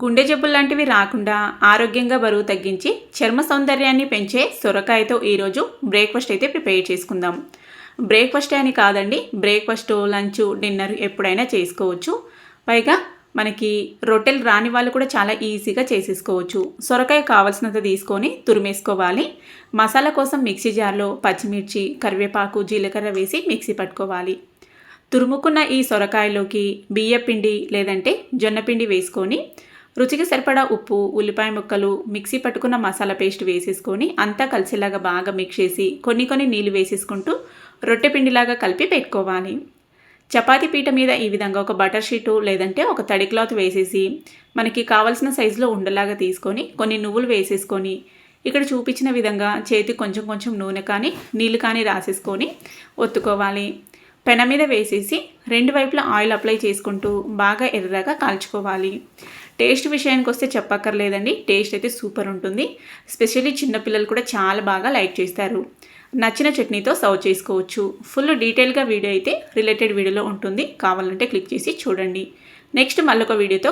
గుండె జబ్బులు లాంటివి రాకుండా ఆరోగ్యంగా బరువు తగ్గించి చర్మ సౌందర్యాన్ని పెంచే సొరకాయతో ఈరోజు బ్రేక్ఫాస్ట్ అయితే ప్రిపేర్ చేసుకుందాం. బ్రేక్ఫాస్ట్ అని కాదండి బ్రేక్ఫాస్ట్ లంచ్ డిన్నర్ ఎప్పుడైనా చేసుకోవచ్చు. పైగా మనకి రొట్టెలు రాని వాళ్ళు కూడా చాలా ఈజీగా చేసేసుకోవచ్చు. సొరకాయ కావాల్సినంత తీసుకొని తురిమేసుకోవాలి. మసాలా కోసం మిక్సీ జార్లో పచ్చిమిర్చి కరివేపాకు జీలకర్ర వేసి మిక్సీ పట్టుకోవాలి. తురుముకున్న ఈ సొరకాయలోకి బియ్యపిండి లేదంటే జొన్నపిండి వేసుకొని రుచికి సరిపడా ఉప్పు ఉల్లిపాయ ముక్కలు మిక్సీ పట్టుకున్న మసాలా పేస్ట్ వేసేసుకొని అంతా కలిసేలాగా బాగా మిక్స్ చేసి కొన్ని కొన్ని నీళ్ళు వేసేసుకుంటూ రొట్టె పిండిలాగా కలిపి పెట్టుకోవాలి. చపాతీ పీట మీద ఈ విధంగా ఒక బటర్ షీటు లేదంటే ఒక తడి క్లాత్ వేసేసి మనకి కావాల్సిన సైజులో ఉండలాగా తీసుకొని కొన్ని నువ్వులు వేసేసుకొని ఇక్కడ చూపించిన విధంగా చేతి కొంచెం కొంచెం నూనె కానీ నీళ్ళు కానీ రాసేసుకొని ఒత్తుకోవాలి. పెన మీద వేసేసి రెండు వైపులా ఆయిల్ అప్లై చేసుకుంటూ బాగా ఎర్రగా కాల్చుకోవాలి. టేస్ట్ విషయానికి వస్తే చెప్పక్కర్లేదండి. టేస్ట్ అయితే సూపర్ ఉంటుంది. స్పెషల్లీ చిన్నపిల్లలు కూడా చాలా బాగా లైక్ చేస్తారు. నచ్చిన చట్నీతో సర్వ్ చేసుకోవచ్చు. ఫుల్ డీటెయిల్గా వీడియో అయితే రిలేటెడ్ వీడియోలో ఉంటుంది. కావాలంటే క్లిక్ చేసి చూడండి. నెక్స్ట్ మళ్ళొక వీడియోతో